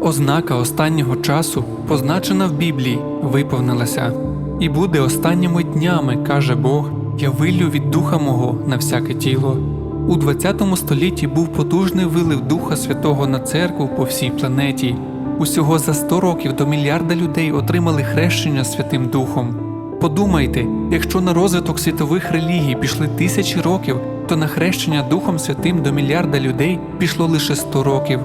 Ознака останнього часу, позначена в Біблії, виповнилася. І буде останніми днями, каже Бог, я виллю від духа мого на всяке тіло. У 20 столітті був потужний вилив Духа Святого на церкву по всій планеті. Усього за 100 років до мільярда людей отримали хрещення Святим Духом. Подумайте, якщо на розвиток світових релігій пішли тисячі років, то на хрещення Духом Святим до мільярда людей пішло лише 100 років.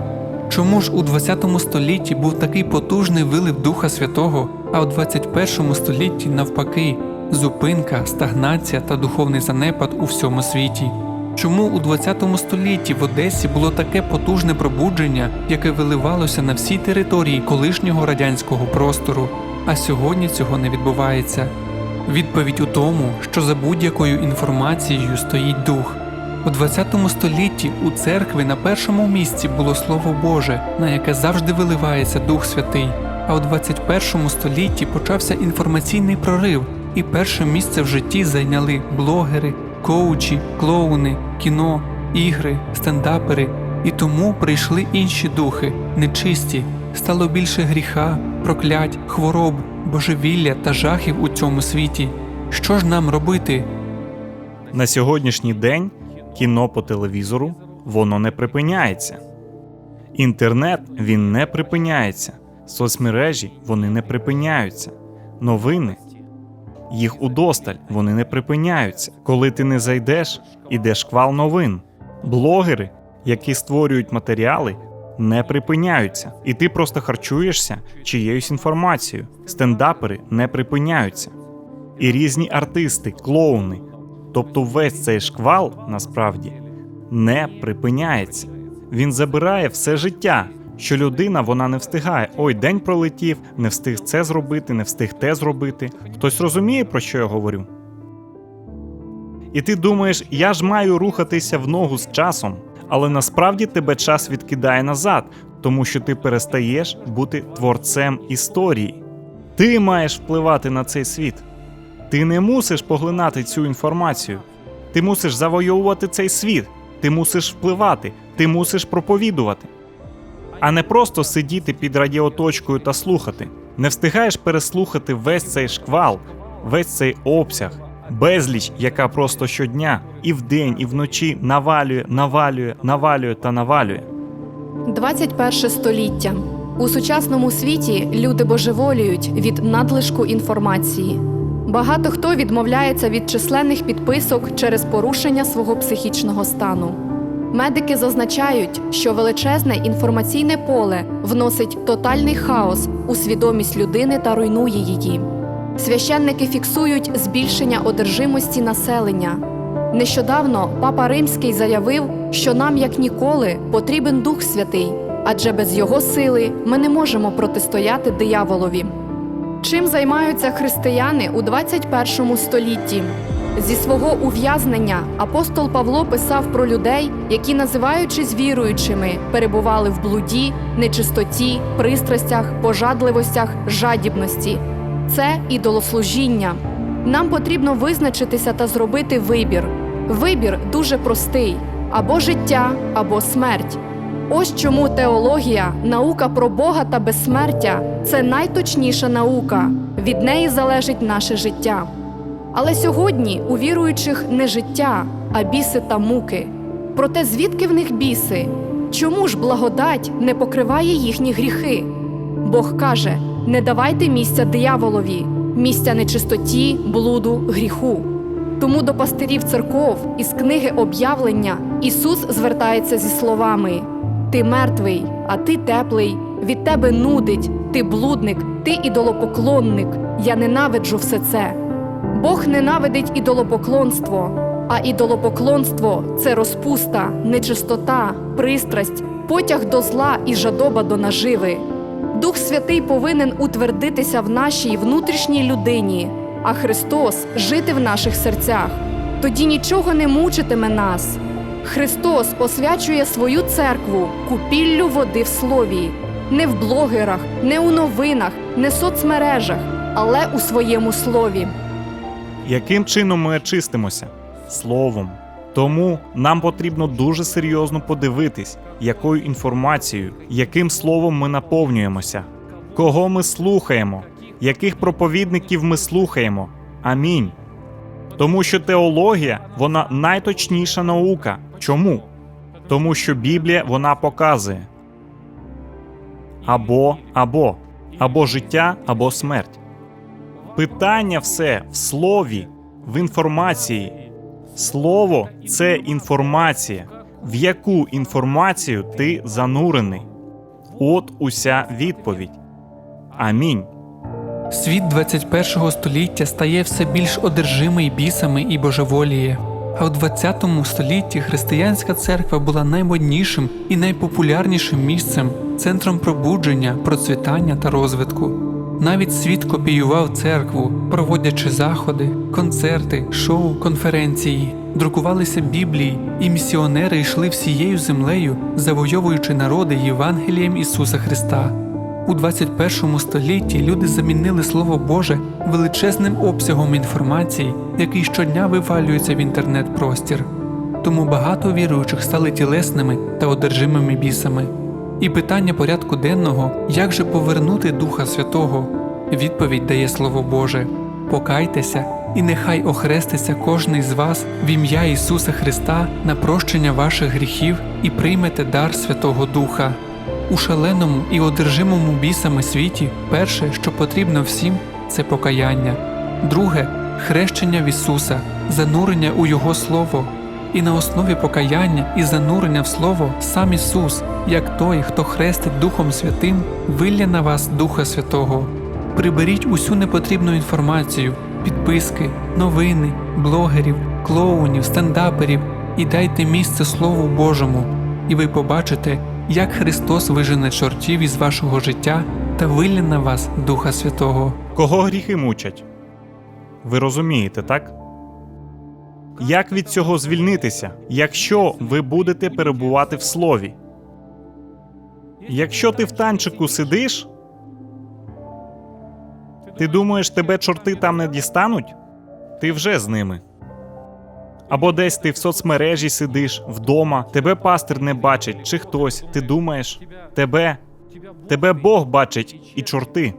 Чому ж у 20 столітті був такий потужний вилив Духа Святого, а у 21 столітті навпаки зупинка, стагнація та духовний занепад у всьому світі? Чому у 20 столітті в Одесі було таке потужне пробудження, яке виливалося на всій території колишнього радянського простору, а сьогодні цього не відбувається? Відповідь у тому, що за будь-якою інформацією стоїть дух. У 20 столітті у церкві на першому місці було Слово Боже, на яке завжди виливається Дух Святий. А у 21 столітті почався інформаційний прорив, і перше місце в житті зайняли блогери, коучі, клоуни, кіно, ігри, стендапери. І тому прийшли інші духи, нечисті, стало більше гріха, проклять, хвороб, божевілля та жахів у цьому світі. Що ж нам робити? На сьогоднішній день кіно по телевізору воно не припиняється. Інтернет він не припиняється. Соцмережі вони не припиняються. Новини їх удосталь, вони не припиняються. Коли ти не зайдеш, іде шквал новин. Блогери, які створюють матеріали, не припиняються. І ти просто харчуєшся чиєюсь інформацією. Стендапери не припиняються. І різні артисти, клоуни. Тобто весь цей шквал насправді не припиняється. Він забирає все життя, що людина вона не встигає. Ой, день пролетів, не встиг це зробити, не встиг те зробити. Хтось розуміє, про що я говорю? І ти думаєш, я ж маю рухатися в ногу з часом, але насправді тебе час відкидає назад, тому що ти перестаєш бути творцем історії. Ти маєш впливати на цей світ. Ти не мусиш поглинати цю інформацію. Ти мусиш завойовувати цей світ. Ти мусиш впливати, ти мусиш проповідувати. А не просто сидіти під радіоточкою та слухати. Не встигаєш переслухати весь цей шквал, весь цей обсяг, безліч, яка просто щодня і вдень, і вночі навалює, навалює, навалює та навалює. 21 століття. У сучасному світі люди божеволіють від надлишку інформації. Багато хто відмовляється від численних підписок через порушення свого психічного стану. Медики зазначають, що величезне інформаційне поле вносить тотальний хаос у свідомість людини та руйнує її. Священники фіксують збільшення одержимості населення. Нещодавно папа Римський заявив, що нам як ніколи потрібен Дух Святий, адже без його сили ми не можемо протистояти дияволові. Чим займаються християни у 21 столітті? Зі свого ув'язнення апостол Павло писав про людей, які, називаючись віруючими, перебували в блуді, нечистоті, пристрастях, пожадливостях, жадібності. Це ідолослужіння. Нам потрібно визначитися та зробити вибір. Вибір дуже простий: або життя, або смерть. Ось чому теологія, наука про Бога та безсмертя це найточніша наука. Від неї залежить наше життя. Але сьогодні у віруючих не життя, а біси та муки. Проте звідки в них біси? Чому ж благодать не покриває їхні гріхи? Бог каже: не давайте місця дияволові, місця нечистоті, блуду, гріху. Тому до пастирів церков із книги об'явлення Ісус звертається зі словами: Ти мертвий, а ти теплий, від тебе нудить, ти блудник, ти ідолопоклонник. Я ненавиджу все це. Бог ненавидить ідолопоклонство, а ідолопоклонство це розпуста, нечистота, пристрасть, потяг до зла і жадоба до наживи. Дух Святий повинен утвердитися в нашій внутрішній людині, а Христос жити в наших серцях. Тоді нічого не мучитиме нас. Христос освячує свою церкву купіллю води в слові, не в блогерах, не у новинах, не в соцмережах, але у своєму слові. Яким чином ми очистимося? Словом. Тому нам потрібно дуже серйозно подивитись, якою інформацією, яким словом ми наповнюємося, кого ми слухаємо, яких проповідників ми слухаємо. Амінь. Тому що теологія вона найточніша наука. Чому? Тому що Біблія вона показує або або, або життя, або смерть. Питання все в слові, в інформації. Слово це інформація. В яку інформацію ти занурений? От уся відповідь. Амінь. Світ 21 століття стає все більш одержимий бісами і божеволіє. А у 20 столітті християнська церква була наймоднішим і найпопулярнішим місцем, центром пробудження, процвітання та розвитку. Навіть світ копіював церкву, проводячи заходи, концерти, шоу, конференції, друкувалися біблії, і місіонери йшли всією землею, завойовуючи народи Євангелієм Ісуса Христа. У 21 столітті люди замінили Слово Боже величезним обсягом інформації, який щодня вивалюється в інтернет-простір. Тому багато віруючих стали тілесними та одержимими бісами. І питання порядку денного як же повернути Духа Святого? Відповідь дає Слово Боже: Покайтеся, і нехай охреститься кожний з вас в ім'я Ісуса Христа на прощення ваших гріхів і приймете дар Святого Духа. У шаленому і одержимому бісами світі перше, що потрібно всім, це покаяння, друге хрещення в Ісуса, занурення у Його Слово, і на основі покаяння і занурення в Слово сам Ісус, як той, хто хрестить Духом Святим, вилля на вас Духа Святого. Приберіть усю непотрібну інформацію, підписки, новини, блогерів, клоунів, стендаперів і дайте місце Слову Божому, і ви побачите, як Христос вижене чортів із вашого життя та вилє на вас Духа Святого. Кого гріхи мучать? Ви розумієте, так? Як від цього звільнитися, якщо ви будете перебувати в слові? Якщо ти в танчику сидиш, ти думаєш, тебе чорти там не дістануть? Ти вже з ними. Або десь ти в соцмережі сидиш, вдома, тебе пастир не бачить, чи хтось, ти думаєш, тебе, тебе Бог бачить і чорти.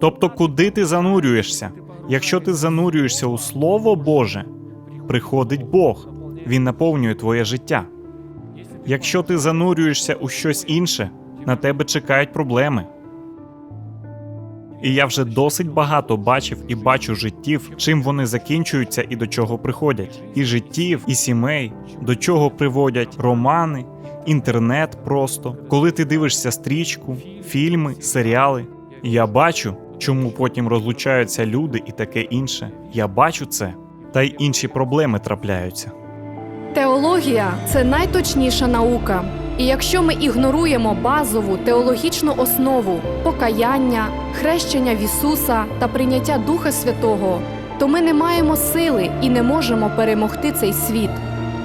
Тобто, куди ти занурюєшся? Якщо ти занурюєшся у Слово Боже, приходить Бог, Він наповнює твоє життя. Якщо ти занурюєшся у щось інше, на тебе чекають проблеми. І я вже досить багато бачив і бачу життів, чим вони закінчуються і до чого приходять. І життів, і сімей, до чого приводять романи, інтернет просто. Коли ти дивишся стрічку, фільми, серіали. Я бачу, чому потім розлучаються люди і таке інше. Я бачу це, та й інші проблеми трапляються. Теологія це найточніша наука. І якщо ми ігноруємо базову теологічну основу покаяння, хрещення в Ісуса та прийняття Духа Святого, то ми не маємо сили і не можемо перемогти цей світ.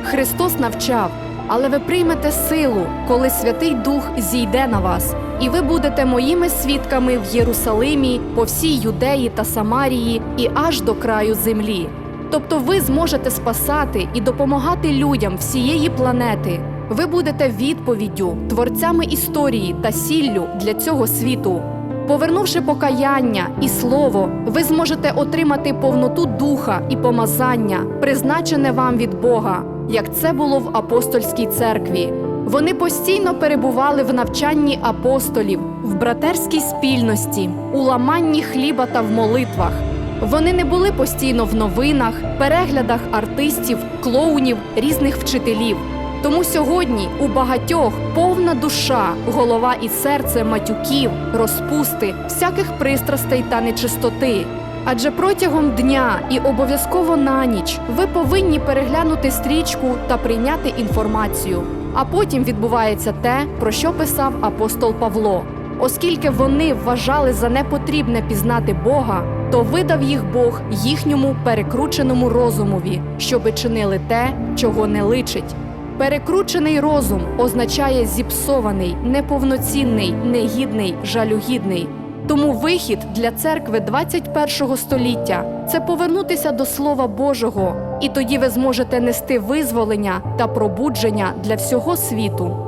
Христос навчав, але ви приймете силу, коли Святий Дух зійде на вас, і ви будете моїми свідками в Єрусалимі, по всій Юдеї та Самарії і аж до краю землі. Тобто ви зможете спасати і допомагати людям всієї планети. Ви будете відповіддю, творцями історії та сіллю для цього світу. Повернувши покаяння і слово, ви зможете отримати повноту духа і помазання, призначене вам від Бога, як це було в апостольській церкві. Вони постійно перебували в навчанні апостолів, в братерській спільності, у ламанні хліба та в молитвах. Вони не були постійно в новинах, переглядах артистів, клоунів, різних вчителів. Тому сьогодні у багатьох повна душа, голова і серце матюків, розпусти, всяких пристрастей та нечистоти. Адже протягом дня і обов'язково на ніч ви повинні переглянути стрічку та прийняти інформацію. А потім відбувається те, про що писав апостол Павло. Оскільки вони вважали за непотрібне пізнати Бога, то видав їх Бог їхньому перекрученому розумові, щоби чинили те, чого не личить. Перекручений розум означає зіпсований, неповноцінний, негідний, жалюгідний. Тому вихід для церкви 21 століття це повернутися до Слова Божого, І тоді ви зможете нести визволення та пробудження для всього світу.